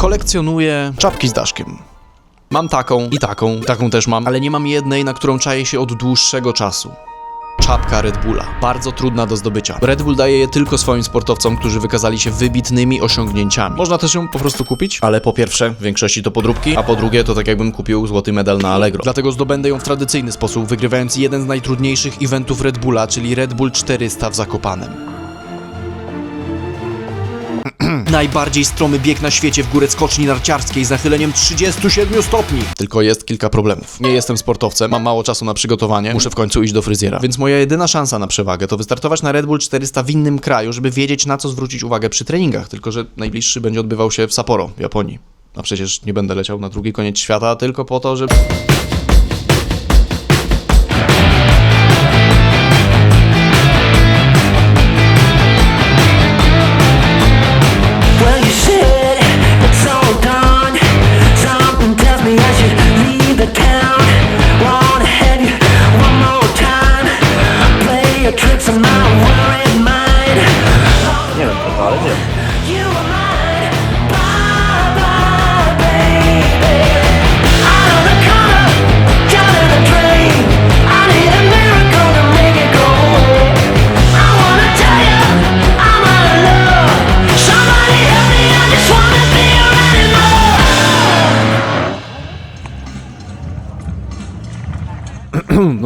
Kolekcjonuję czapki z daszkiem. Mam taką i taką, taką też mam, ale nie mam jednej, na którą czaję się od dłuższego czasu. Czapka Red Bulla. Bardzo trudna do zdobycia. Red Bull daje je tylko swoim sportowcom, którzy wykazali się wybitnymi osiągnięciami. Można też ją po prostu kupić, ale po pierwsze, w większości to podróbki, a po drugie to tak jakbym kupił złoty medal na Allegro. Dlatego zdobędę ją w tradycyjny sposób, wygrywając jeden z najtrudniejszych eventów Red Bulla, czyli Red Bull 400 w Zakopanem. Najbardziej stromy bieg na świecie w górę skoczni narciarskiej z nachyleniem 37 stopni. Tylko jest kilka problemów. Nie jestem sportowcem, mam mało czasu na przygotowanie, muszę w końcu iść do fryzjera. Więc moja jedyna szansa na przewagę to wystartować na Red Bull 400 w innym kraju, żeby wiedzieć na co zwrócić uwagę przy treningach. Tylko, że najbliższy będzie odbywał się w Sapporo, w Japonii. A przecież nie będę leciał na drugi koniec świata tylko po to, żeby...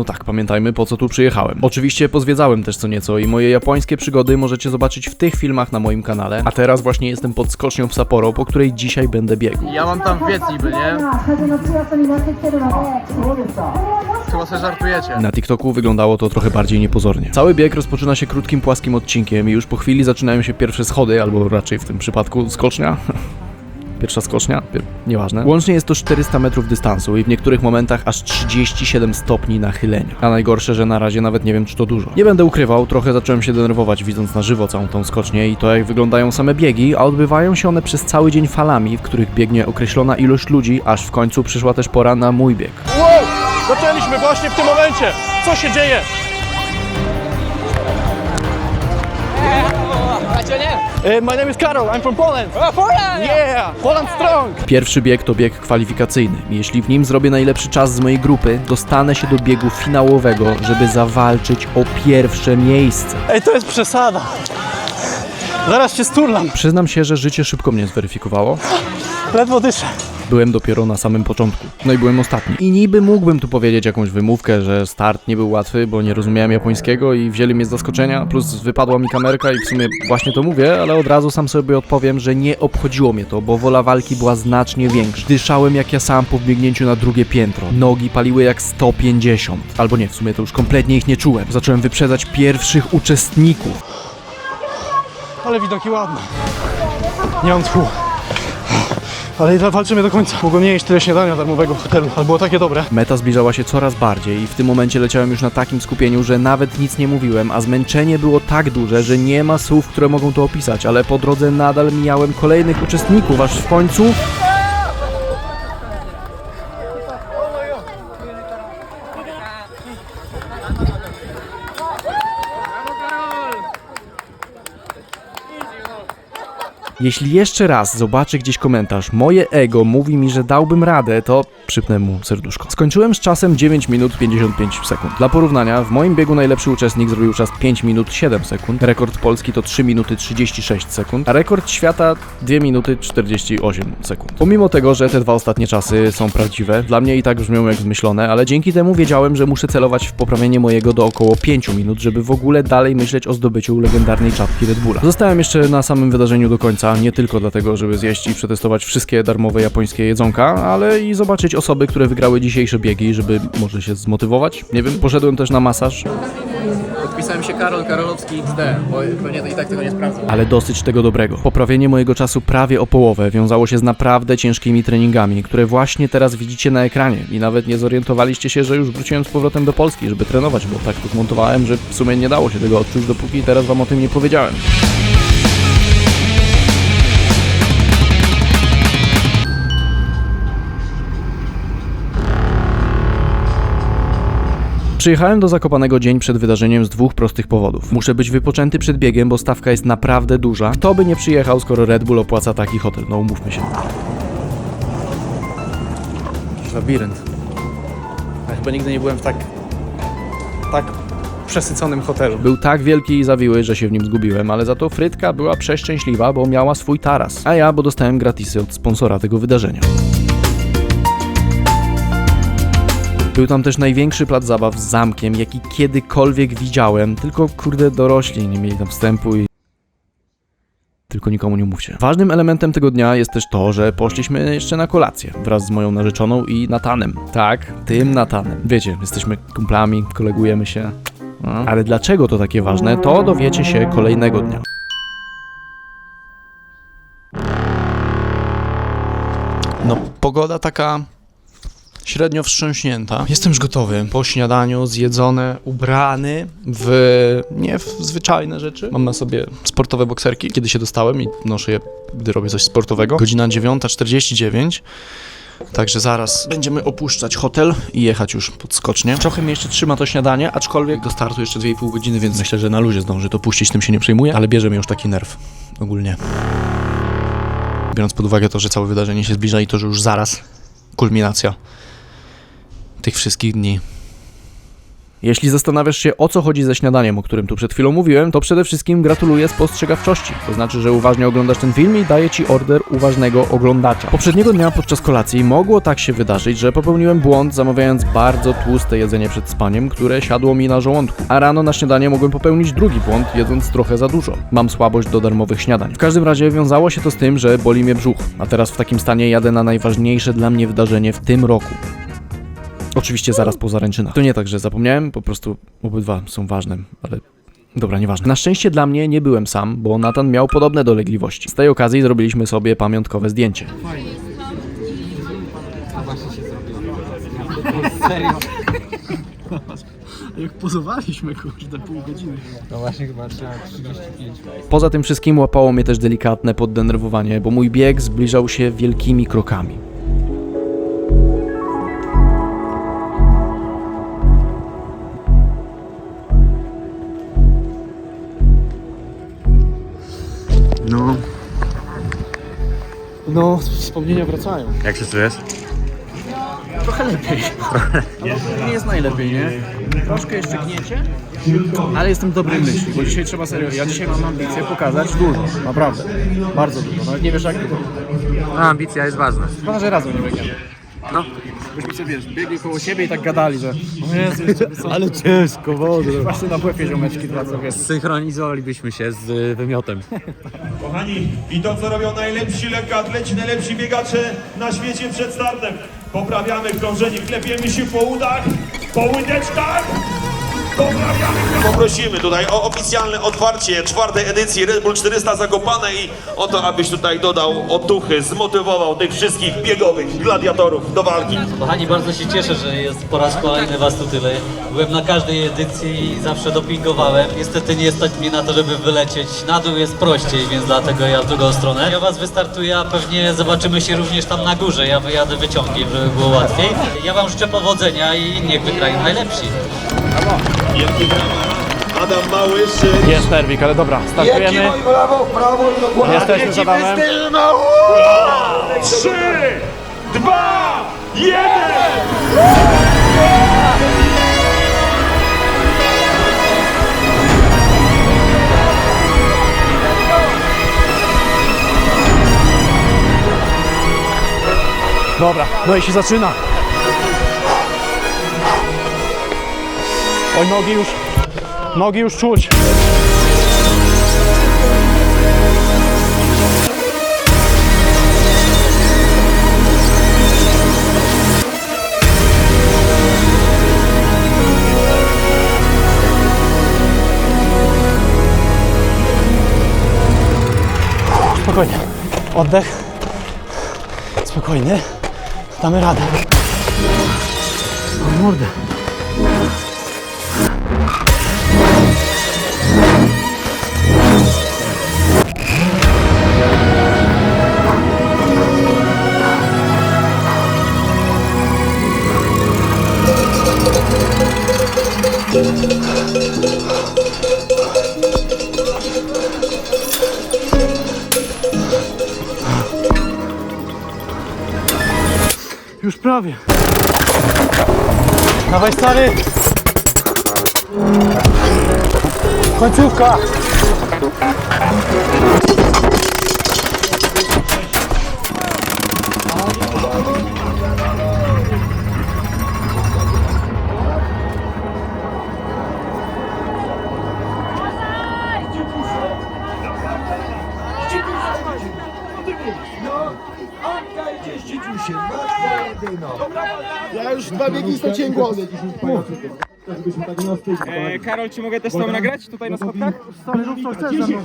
No tak, pamiętajmy po co tu przyjechałem. Oczywiście pozwiedzałem też co nieco i moje japońskie przygody możecie zobaczyć w tych filmach na moim kanale, a teraz właśnie jestem pod skocznią w Sapporo, po której dzisiaj będę biegł. Ja mam tam wiec niby, nie? Chyba sobie żartujecie. Na TikToku wyglądało to trochę bardziej niepozornie. Cały bieg rozpoczyna się krótkim, płaskim odcinkiem i już po chwili zaczynają się pierwsze schody, albo raczej w tym przypadku skocznia. Pierwsza skocznia? Nieważne. Łącznie jest to 400 metrów dystansu i w niektórych momentach aż 37 stopni nachylenia. A najgorsze, że na razie nawet nie wiem, czy to dużo. Nie będę ukrywał, trochę zacząłem się denerwować widząc na żywo całą tą skocznię i to jak wyglądają same biegi, a odbywają się one przez cały dzień falami, w których biegnie określona ilość ludzi, aż w końcu przyszła też pora na mój bieg. Wow! Zaczęliśmy właśnie w tym momencie! Co się dzieje? My name is Karol, I'm from Poland. Poland! Yeah! Poland strong! Pierwszy bieg to bieg kwalifikacyjny. Jeśli w nim zrobię najlepszy czas z mojej grupy, dostanę się do biegu finałowego, żeby zawalczyć o pierwsze miejsce. Ej, to jest przesada. Zaraz się sturlam. Przyznam się, że życie szybko mnie zweryfikowało. Ledwo dyszę. Byłem dopiero na samym początku. No i byłem ostatni. I niby mógłbym tu powiedzieć jakąś wymówkę, że start nie był łatwy, bo nie rozumiałem japońskiego i wzięli mnie z zaskoczenia, plus wypadła mi kamerka i w sumie właśnie to mówię, ale od razu sam sobie odpowiem, że nie obchodziło mnie to, bo wola walki była znacznie większa. Dyszałem jak ja sam po wbiegnięciu na drugie piętro. Nogi paliły jak 150. Albo nie, w sumie to już kompletnie ich nie czułem. Zacząłem wyprzedzać pierwszych uczestników. Ale widoki ładne. Nie mam tchu. Ale walczymy do końca. Mogłem nie jeść tyle śniadania darmowego w hotelu, ale było takie dobre. Meta zbliżała się coraz bardziej i w tym momencie leciałem już na takim skupieniu, że nawet nic nie mówiłem, a zmęczenie było tak duże, że nie ma słów, które mogą to opisać, ale po drodze nadal mijałem kolejnych uczestników, aż w końcu... Jeśli jeszcze raz zobaczę gdzieś komentarz, moje ego mówi mi, że dałbym radę, to przypnę mu serduszko. Skończyłem z czasem 9 minut 55 sekund. Dla porównania, w moim biegu najlepszy uczestnik zrobił czas 5 minut 7 sekund, rekord Polski to 3 minuty 36 sekund, a rekord świata 2 minuty 48 sekund. Pomimo tego, że te dwa ostatnie czasy są prawdziwe, dla mnie i tak brzmią jak zmyślone, ale dzięki temu wiedziałem, że muszę celować w poprawienie mojego do około 5 minut, żeby w ogóle dalej myśleć o zdobyciu legendarnej czapki Red Bulla. Zostałem jeszcze na samym wydarzeniu do końca, nie tylko dlatego, żeby zjeść i przetestować wszystkie darmowe japońskie jedzonka, ale i zobaczyć osoby, które wygrały dzisiejsze biegi, żeby może się zmotywować. Nie wiem, poszedłem też na masaż, Podpisałem się Karol Karolowski XD, bo pewnie i tak tego nie sprawdzą. ale dosyć tego dobrego. Poprawienie mojego czasu prawie o połowę wiązało się z naprawdę ciężkimi treningami, które właśnie teraz widzicie na ekranie i nawet nie zorientowaliście się, że już wróciłem z powrotem do Polski, żeby trenować, bo tak to zmontowałem, że w sumie nie dało się tego odczuć, dopóki teraz wam o tym nie powiedziałem. Przyjechałem do Zakopanego dzień przed wydarzeniem z dwóch prostych powodów. Muszę być wypoczęty przed biegiem, bo stawka jest naprawdę duża. Kto by nie przyjechał, skoro Red Bull opłaca taki hotel? No umówmy się. Labirynt. Ja chyba nigdy nie byłem w tak... tak przesyconym hotelu. Był tak wielki i zawiły, że się w nim zgubiłem, ale za to Frytka była przeszczęśliwa, bo miała swój taras. A ja, bo dostałem gratisy od sponsora tego wydarzenia. Był tam też największy plac zabaw z zamkiem, jaki kiedykolwiek widziałem, tylko kurde dorośli nie mieli tam wstępu i... Tylko nikomu nie mówcie. Ważnym elementem tego dnia jest też to, że poszliśmy jeszcze na kolację wraz z moją narzeczoną i Natanem. Tak, tym Natanem. Wiecie, jesteśmy kumplami, kolegujemy się. No. Ale dlaczego to takie ważne, to dowiecie się kolejnego dnia. No, pogoda taka średnio wstrząśnięta. Jestem już gotowy. Po śniadaniu, zjedzony, ubrany w nie w zwyczajne rzeczy. Mam na sobie sportowe bokserki, kiedy się dostałem i noszę je, gdy robię coś sportowego. Godzina 9.49. Także zaraz będziemy opuszczać hotel i jechać już pod skocznie. Trochę mnie jeszcze trzyma to śniadanie, aczkolwiek do startu jeszcze 2,5 godziny, więc myślę, że na luzie zdąży to puścić, tym się nie przejmuję, ale bierze mnie już taki nerw ogólnie. Biorąc pod uwagę to, że całe wydarzenie się zbliża i to, że już zaraz kulminacja tych wszystkich dni. Jeśli zastanawiasz się o co chodzi ze śniadaniem, o którym tu przed chwilą mówiłem, to przede wszystkim gratuluję spostrzegawczości. To znaczy, że uważnie oglądasz ten film i daję ci order uważnego oglądacza. Poprzedniego dnia podczas kolacji mogło tak się wydarzyć, że popełniłem błąd zamawiając bardzo tłuste jedzenie przed spaniem, które siadło mi na żołądku. A rano na śniadanie mogłem popełnić drugi błąd, jedząc trochę za dużo. Mam słabość do darmowych śniadań. W każdym razie wiązało się to z tym, że boli mnie brzuch, a teraz w takim stanie jadę na najważniejsze dla mnie wydarzenie w tym roku. Oczywiście zaraz po zaręczynach. To nie tak, że zapomniałem, po prostu obydwa są ważne, ale dobra, nieważne. Na szczęście dla mnie nie byłem sam, bo Nathan miał podobne dolegliwości. Z tej okazji zrobiliśmy sobie pamiątkowe zdjęcie. Jak pozowaliśmy, kurde, pół godziny. Poza tym wszystkim łapało mnie też delikatne poddenerwowanie, bo mój bieg zbliżał się wielkimi krokami. No. No, wspomnienia wracają. Jak się czujesz? Nie jest najlepiej, nie? Troszkę jeszcze gniecie, ale jestem dobrej myśli, bo dzisiaj trzeba serio, ja dzisiaj mam ambicje pokazać dużo, naprawdę, bardzo dużo, nawet nie wiesz jak dużo. No, ambicja jest ważna. Chyba, że razem nie biegniemy. No. Byśmy sobie, wiesz, biegli koło siebie i tak gadali, że o Jezu, jeszcze? Ale ciężko, wodę. Właśnie na błędzie ziomeczki dwa, co wiesz. Synchronizowalibyśmy się z y, wymiotem. Kochani, i to co robią najlepsi lekkoatleci, najlepsi biegacze na świecie przed startem. Poprawiamy krążenie, klepiemy się po udach, po łydeczkach. Poprosimy tutaj o oficjalne otwarcie czwartej edycji Red Bull 400 Zakopane i o to, abyś tutaj dodał otuchy, zmotywował tych wszystkich biegowych gladiatorów do walki. Kochani, bardzo się cieszę, że jest po raz kolejny was tu tyle. Byłem na każdej edycji i zawsze dopingowałem. Niestety nie stać mnie na to, żeby wylecieć. Na dół jest prościej, więc dlatego ja w drugą stronę. Ja was wystartuję, a pewnie zobaczymy się również tam na górze. Ja wyjadę wyciągiem, żeby było łatwiej. Ja wam życzę powodzenia i niech wygrają najlepsi. Wielkie brawa. Adam Małysz. Jest nerwik, ale dobra, startujemy. Jesteśmy za Adamem. Trzy, dwa, jeden! Dobra, no i się zaczyna. Oj, nogi już, nogi już czuć. Spokojnie, oddech. Spokojnie, damy radę. O mordę. Już prawie. Dawaj stary! Końcówka! Karol, ci mogę też tam nagrać tutaj na schodkach? Stary, rób co chcesz ze mną.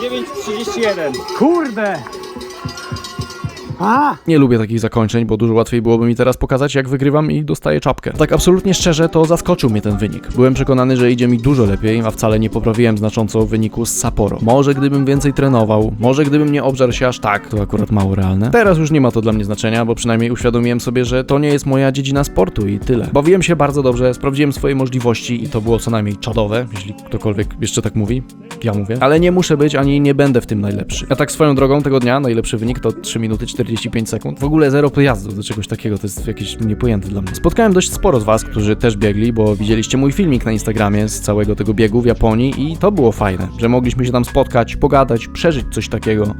9.31. Kurde! Nie lubię takich zakończeń, bo dużo łatwiej byłoby mi teraz pokazać, jak wygrywam i dostaję czapkę. Tak absolutnie szczerze, to zaskoczył mnie ten wynik. Byłem przekonany, że idzie mi dużo lepiej, a wcale nie poprawiłem znacząco wyniku z Sapporo. Może gdybym więcej trenował, może gdybym nie obżarł się aż tak, to akurat mało realne. Teraz już nie ma to dla mnie znaczenia, bo przynajmniej uświadomiłem sobie, że to nie jest moja dziedzina sportu i tyle. Bawiłem się bardzo dobrze, sprawdziłem swoje możliwości i to było co najmniej czadowe, jeśli ktokolwiek jeszcze tak mówi. Ja mówię. Ale nie muszę być ani nie będę w tym najlepszy. Ja tak swoją drogą tego dnia najlepszy wynik to 3 minuty 45 sekund. W ogóle zero pojazdów do czegoś takiego, to jest jakieś niepojęte dla mnie. Spotkałem dość sporo z was, którzy też biegli, bo widzieliście mój filmik na Instagramie z całego tego biegu w Japonii i to było fajne, że mogliśmy się tam spotkać, pogadać, przeżyć coś takiego.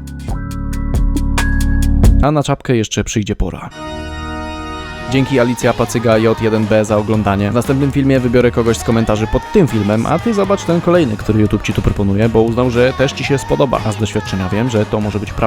A na czapkę jeszcze przyjdzie pora. Dzięki Alicja Pacyga J1B za oglądanie. W następnym filmie wybiorę kogoś z komentarzy pod tym filmem, a ty zobacz ten kolejny, który YouTube ci tu proponuje, bo uznał, że też ci się spodoba. A z doświadczenia wiem, że to może być prawda.